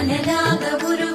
మనలాగ గురు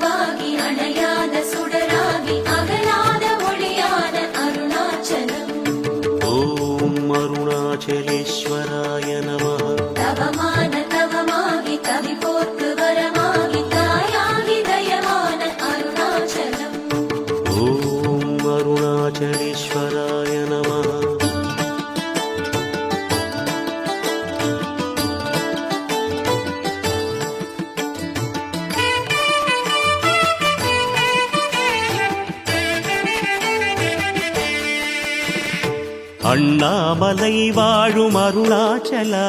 அண்ணாமலை வாழும் அருணாச்சலா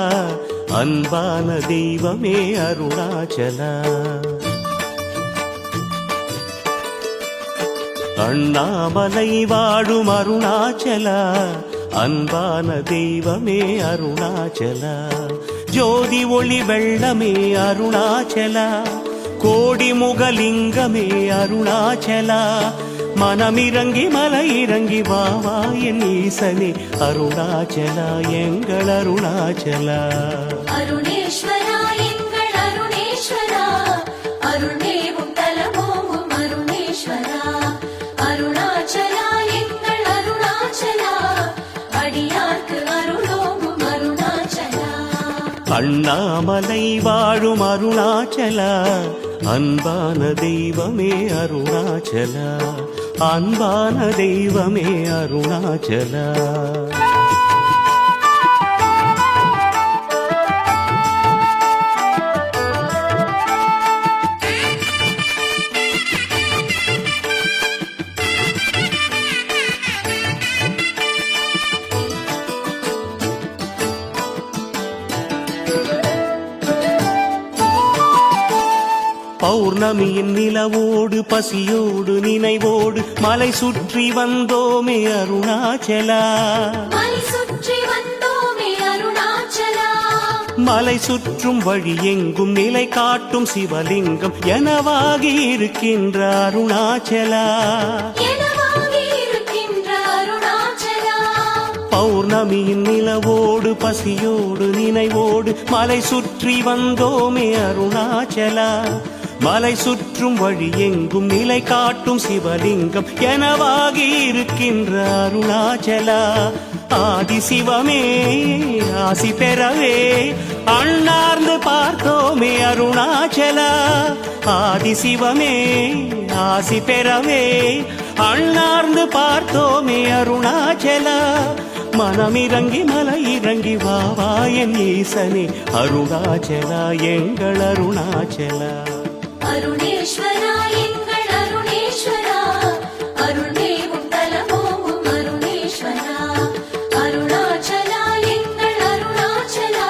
அன்பான தெய்வமே அருணாச்சலா. அண்ணாமலை வாழும் அருணாச்சலா அன்பான தெய்வமே அருணாச்சலா. ஜோதி ஒளி வெள்ளமே அருணாச்சலா கோடி முகலிங்கமே அருணாச்சலா. மனமிறங்கி மலை இறங்கி வா வா என் ஈசனே. அருணாச்சலா எங்கள் அருணாச்சலா. அருணேஸ்வரா எங்கள் அருணேஸ்வரா. அருள்மேவும் தலமோங்கும் அருணேஸ்வரா. அருணாச்சலா எங்கள் அருணாச்சலா. அடியார்க்கு அருளோங்கும் அருணாச்சலா. அண்ணாமலை வாழும் அருணாச்சலா. அன்பான தெய்வமே அருணாச்சலா. அன்பான தெய்வமே அருணாச்சலா. thank you பௌர்ணமியின் நிலவோடு பசியோடு நினைவோடு மலை சுற்றி வந்தோமே அருணாச்சலா. மலை சுற்றும் வழி எங்கும் நிலை காட்டும் சிவலிங்கம் எனவாகி இருக்கின்ற அருணாச்சலா. பௌர்ணமியின் நிலவோடு பசியோடு நினைவோடு மலை சுற்றி வந்தோமே அருணாச்சலா. மலை சுற்றும் வழி எங்கும் நிலை காட்டும் சிவலிங்கம் எனவாகி இருக்கின்ற அருணாச்சலா. ஆதி சிவமே ஆசி பெறவே அண்ணார்ந்து பார்த்தோமே அருணாச்சலா. ஆதி சிவமே ஆசி பெறவே அண்ணார்ந்து பார்த்தோமே அருணாச்சலா. மனமிறங்கி மலை இறங்கி வாவா என் ஈசனே அருணாச்சலா எங்கள் அருணாச்சலா. அருணேஸ்வரா எங்கள் அருணேஸ்வரா. அருள்மேவும் தலமோங்கும் அருணேஸ்வரா. அருணாச்சலா எங்கள் அருணாச்சலா.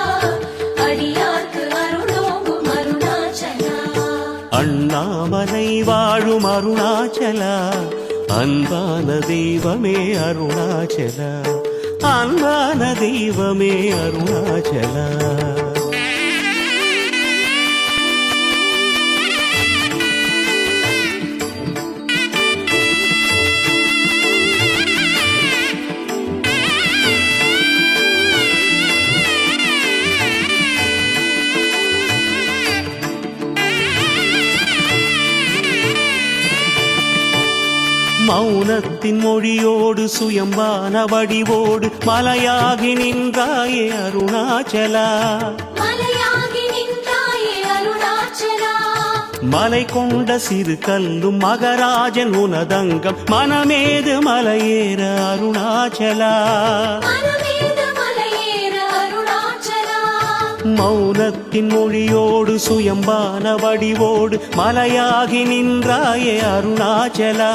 அடியார்க்கு அருணாச்சலா. அண்ணாமலை வாழும் அருணாச்சலா. அன்பான தெய்வமே அருணாச்சலா. அன்பான தெய்வமே அருணாச்சலா. மௌனத்தின் மொழியோடு சுயம்பான வடிவோடு மலையாகி நின்றாயே அருணாச்சலா. மலை கொண்ட சிறு கல்லும் மகராஜன் உனதங்கம் மனமேது மலையேற அருணாச்சலா. மௌனத்தின் மொழியோடு சுயம்பான வடிவோடு மலையாகி நின்றாயே அருணாச்சலா.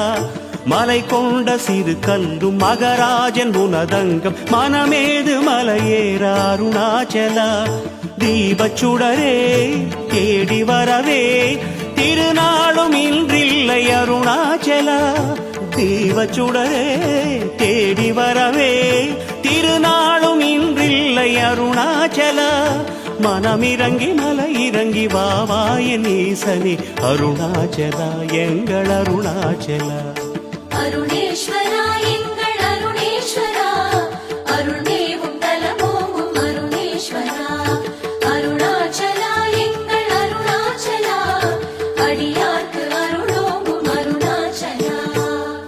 மலை கொண்ட சிறு கல்லும் மகராஜன் உனதங்கம். மனமேது மலையேற அருணாச்சலா. தீபச்சுடரே தேடி வரவே. திருநாளும் இன்றில்லை அருணாச்சலா. தீபச்சுடரே தேடி வரவே. திருநாளும் இன்றில்லை அருணாச்சலா. மனமிறங்கி மலை இறங்கி வாவாய வா அருணாச்சலா எங்கள் அருணாச்சலா.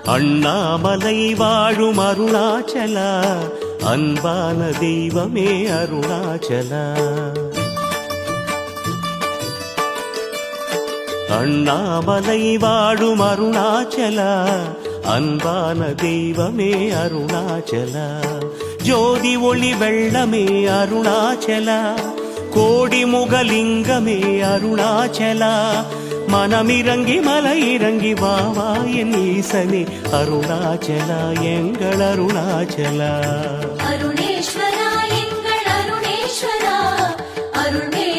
அண்ணாமலை வாழும் அருணாச்சலா. அன்பான தெய்வமே அருணாச்சலா. அண்ணாமலை வாழும் அருணாச்சலா. அன்பான தெய்வமே அருணாச்சலா. ஜோதி ஒளி வெள்ளமே அருணாச்சலா. கோடி முகலிங்கமே அருணாச்சலா. மனமிறங்கி மலை இறங்கி வாவா என் ஈசனே. அருணாச்சலா எங்கள் அருணாச்சலா. அருணேஸ்வரா எங்கள் அருணேஸ்வரா. அருணே